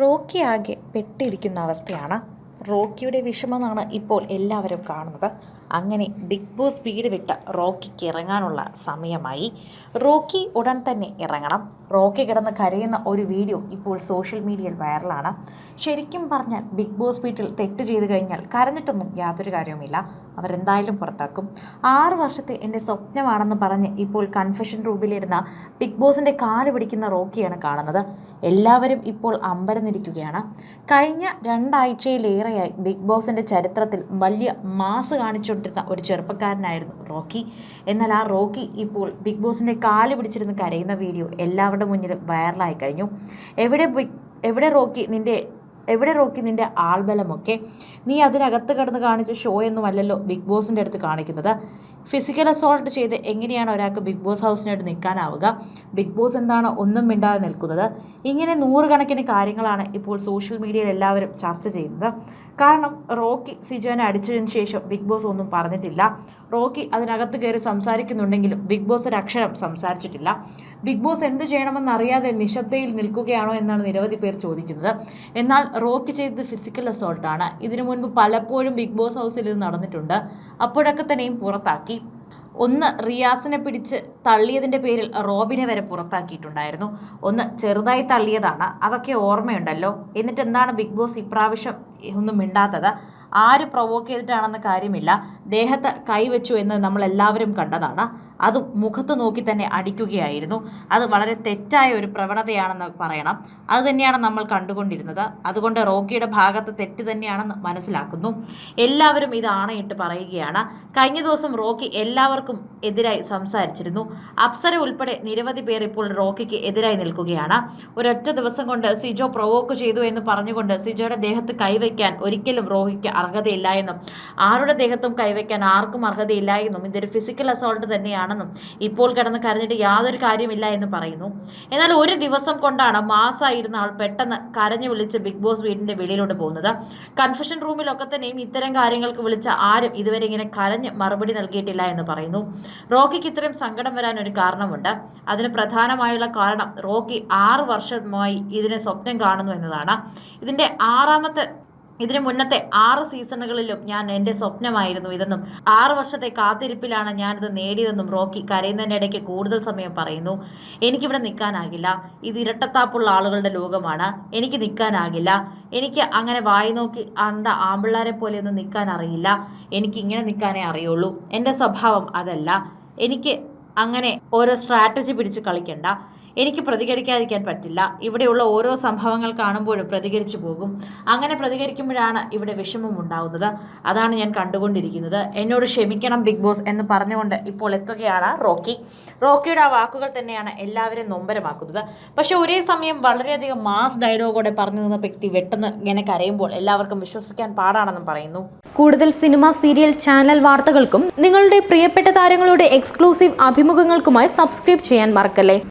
Rocky ആകെ പെട്ടിരിക്കുന്ന അവസ്ഥയാണ്. റോക്കിയുടെ വിഷമമാണ് ഇപ്പോൾ എല്ലാവരും കാണുന്നത്. അങ്ങനെ ബിഗ് ബോസ് വീട് വിട്ട റോക്കിക്ക് ഇറങ്ങാനുള്ള സമയമായി. റോക്കി ഉടൻ തന്നെ ഇറങ്ങണം. റോക്കി കിടന്ന് കരയുന്ന ഒരു വീഡിയോ ഇപ്പോൾ സോഷ്യൽ മീഡിയയിൽ വൈറലാണ്. ശരിക്കും പറഞ്ഞാൽ ബിഗ് ബോസ് വീട്ടിൽ തെറ്റ് ചെയ്തു കഴിഞ്ഞാൽ കരഞ്ഞിട്ടൊന്നും യാതൊരു കാര്യവുമില്ല. അവരെന്തായാലും പുറത്താക്കും. ആറ് വർഷത്തെ എന്റെ സ്വപ്നമാണെന്ന് പറഞ്ഞ് ഇപ്പോൾ കൺഫെഷൻ റൂമിലിരുന്ന ബിഗ് ബോസിന്റെ കാൽ പിടിക്കുന്ന റോക്കിയാണ് കാണുന്നത്. എല്ലാവരും ഇപ്പോൾ അമ്പരന്നിരിക്കുകയാണ്. കഴിഞ്ഞ രണ്ടാഴ്ചയിലേറെയായി ബിഗ് ബോസിന്റെ ചരിത്രത്തിൽ വലിയ മാസ് കാണിച്ചുകൊണ്ടിരുന്ന ഒരു ചെറുപ്പക്കാരനായിരുന്നു റോക്കി. എന്നാൽ ആ റോക്കി ഇപ്പോൾ ബിഗ് ബോസിന്റെ കാൽ പിടിച്ചിരുന്ന് കരയുന്ന വീഡിയോ എല്ലാവരുടെ മുന്നിലും വൈറലായി കഴിഞ്ഞു. എവിടെ എവിടെ റോക്കി നിന്റെ എവിടെ റോക്കി നിന്റെ ആൾബലമൊക്കെ? നീ അതിനകത്ത് കിടന്ന് കാണിച്ച ഷോ ഒന്നും അല്ലല്ലോ ബിഗ് ബോസിന്റെ അടുത്ത് കാണിക്കുന്നത്. ഫിസിക്കൽ അസോൾട്ട് ചെയ്ത് എങ്ങനെയാണ് ഒരാൾക്ക് ബിഗ് ബോസ് ഹൗസിനായിട്ട് നിൽക്കാനാവുക? ബിഗ് ബോസ് എന്താണ് ഒന്നും മിണ്ടാതെ നിൽക്കുന്നത്? ഇങ്ങനെ നൂറുകണക്കിന് കാര്യങ്ങളാണ് ഇപ്പോൾ സോഷ്യൽ മീഡിയയിൽ എല്ലാവരും ചർച്ച ചെയ്യുന്നത്. കാരണം റോക്കി സിജോനെ അടിച്ചതിന് ശേഷം ബിഗ് ബോസ് ഒന്നും പറഞ്ഞിട്ടില്ല. റോക്കി അതിനകത്ത് കയറി സംസാരിക്കുന്നുണ്ടെങ്കിലും ബിഗ് ബോസ് ഒരു അക്ഷരം സംസാരിച്ചിട്ടില്ല. ബിഗ് ബോസ് എന്ത് ചെയ്യണമെന്ന് അറിയാതെ നിശബ്ദയിൽ നിൽക്കുകയാണോ എന്നാണ് നിരവധി പേർ ചോദിക്കുന്നത്. എന്നാൽ റോക്കി ചെയ്തത് ഫിസിക്കൽ അസോൾട്ടാണ് ഇതിനു മുൻപ് പലപ്പോഴും ബിഗ് ബോസ് ഹൗസിൽ ഇത് നടന്നിട്ടുണ്ട്. അപ്പോഴൊക്കെ തന്നെയും പുറത്താക്കി. ഒന്ന് റിയാസിനെ പിടിച്ച് തള്ളിയതിന്റെ പേരിൽ റോബിനെ വരെ പുറത്താക്കിയിട്ടുണ്ടായിരുന്നു. ഒന്ന് ചെറുതായി തള്ളിയതാണ്. അതൊക്കെ ഓർമ്മയുണ്ടല്ലോ. എന്നിട്ട് എന്താണ് ബിഗ് ബോസ് ഇപ്രാവശ്യം ഒന്നും മിണ്ടാത്തത്? ആര് പ്രൊവോക്ക് ചെയ്തിട്ടാണെന്ന കാര്യമില്ല. ദേഹത്ത് കൈവച്ചു എന്ന് നമ്മൾ എല്ലാവരും കണ്ടതാണ്. അത് മുഖത്ത് നോക്കി തന്നെ അടിക്കുകയായിരുന്നു. അത് വളരെ തെറ്റായ ഒരു പ്രവണതയാണെന്ന് പറയണം. അത് തന്നെയാണ് നമ്മൾ കണ്ടുകൊണ്ടിരുന്നത്. അതുകൊണ്ട് റോക്കിയുടെ ഭാഗത്ത് തെറ്റ് തന്നെയാണെന്ന് മനസ്സിലാക്കുന്നു. എല്ലാവരും ഇത് ആണയിട്ട് പറയുകയാണ്. കഴിഞ്ഞ ദിവസം റോക്കി എല്ലാവർക്കും എതിരായി സംസാരിച്ചിരുന്നു. അപ്സര ഉൾപ്പെടെ നിരവധി പേർ ഇപ്പോൾ റോക്കിക്ക് എതിരായി നിൽക്കുകയാണ്. ഒരൊറ്റ ദിവസം കൊണ്ട് സിജോ പ്രൊവോക്ക് ചെയ്തു എന്ന് പറഞ്ഞുകൊണ്ട് സിജോയുടെ ദേഹത്ത് കൈവയ്ക്കാൻ ഒരിക്കലും റോഹിക്ക് അർഹതയില്ല എന്നും. ആരുടെ ദേഹത്തും കൈവയ്ക്കാൻ ആർക്കും അർഹതയില്ല എന്നും. ഇതൊരു ഫിസിക്കൽ അസോൾട്ട് തന്നെയാണെന്നും ഇപ്പോൾ കിടന്ന് കരഞ്ഞിട്ട് യാതൊരു കാര്യമില്ല എന്ന് പറയുന്നു. എന്നാൽ ഒരു ദിവസം കൊണ്ടാണ് മാസമായിരുന്ന ആൾ പെട്ടെന്ന് കരഞ്ഞു വിളിച്ച് ബിഗ് ബോസ് വീടിന്റെ വെളിയിലോട്ട് പോകുന്നത്. കൺഫെഷൻ റൂമിലൊക്കെ തന്നെയും ഇത്തരം കാര്യങ്ങൾക്ക് വിളിച്ച ആരും ഇതുവരെ ഇങ്ങനെ കരഞ്ഞ് മറുപടി നൽകിയിട്ടില്ല എന്ന് പറയുന്നു. റോക്കിക്ക് ഇത്രയും സങ്കടം വരാൻ ഒരു കാരണമുണ്ട്. അതിന് പ്രധാനമായുള്ള കാരണം റോക്കി ആറ് വർഷമായി ഇതിനെ സ്വപ്നം കാണുന്നു എന്നതാണ്. ഇതിന്റെ ആറാമത്തെ ഇതിനു മുന്നത്തെ ആറ് സീസണുകളിലും ഞാൻ എന്റെ സ്വപ്നമായിരുന്നു ഇതെന്നും ആറ് വർഷത്തെ കാത്തിരിപ്പിലാണ് ഞാനിത് നേടിയതെന്നും റോക്കി കരയുന്നതിന്റെ ഇടയ്ക്ക് കൂടുതൽ സമയം പറയുന്നു. എനിക്കിവിടെ നിൽക്കാനാകില്ല. ഇത് ഇരട്ടത്താപ്പുള്ള ആളുകളുടെ ലോകമാണ്. എനിക്ക് നിൽക്കാനാകില്ല. എനിക്ക് അങ്ങനെ വായി നോക്കി അണ്ട ആമ്പിള്ളാരെ പോലെയൊന്നും നിൽക്കാൻ അറിയില്ല. എനിക്ക് ഇങ്ങനെ നിൽക്കാനേ അറിയുള്ളൂ. എന്റെ സ്വഭാവം അതല്ല. എനിക്ക് അങ്ങനെ ഓരോ സ്ട്രാറ്റജി പിടിച്ച് കളിക്കണ്ട. എനിക്ക് പ്രതികരിക്കാതിരിക്കാൻ പറ്റില്ല. ഇവിടെയുള്ള ഓരോ സംഭവങ്ങൾ കാണുമ്പോഴും പ്രതികരിച്ചു പോകും. അങ്ങനെ പ്രതികരിക്കുമ്പോഴാണ് ഇവിടെ വിഷമം ഉണ്ടാകുന്നത് അതാണ് ഞാൻ കണ്ടുകൊണ്ടിരിക്കുന്നത്. എന്നോട് ക്ഷമിക്കണം ബിഗ് ബോസ് എന്ന് പറഞ്ഞുകൊണ്ട് ഇപ്പോൾ എത്തുകയാണ് റോക്കി. റോക്കിയുടെ ആ വാക്കുകൾ തന്നെയാണ് എല്ലാവരും നൊമ്പരമാക്കുന്നത്. പക്ഷേ ഒരേ സമയം വളരെയധികം മാസ് ഡയലോഗോടെ പറഞ്ഞു നിന്ന വ്യക്തി വെട്ടെന്ന് ഇങ്ങനെ കരയുമ്പോൾ എല്ലാവർക്കും വിശ്വസിക്കാൻ പാടാണെന്നും പറയുന്നു. കൂടുതൽ സിനിമ സീരിയൽ ചാനൽ വാർത്തകൾക്കും നിങ്ങളുടെ പ്രിയപ്പെട്ട താരങ്ങളുടെ എക്സ്ക്ലൂസീവ് അഭിമുഖങ്ങൾക്കുമായി സബ്സ്ക്രൈബ് ചെയ്യാൻ മറക്കല്ലേ?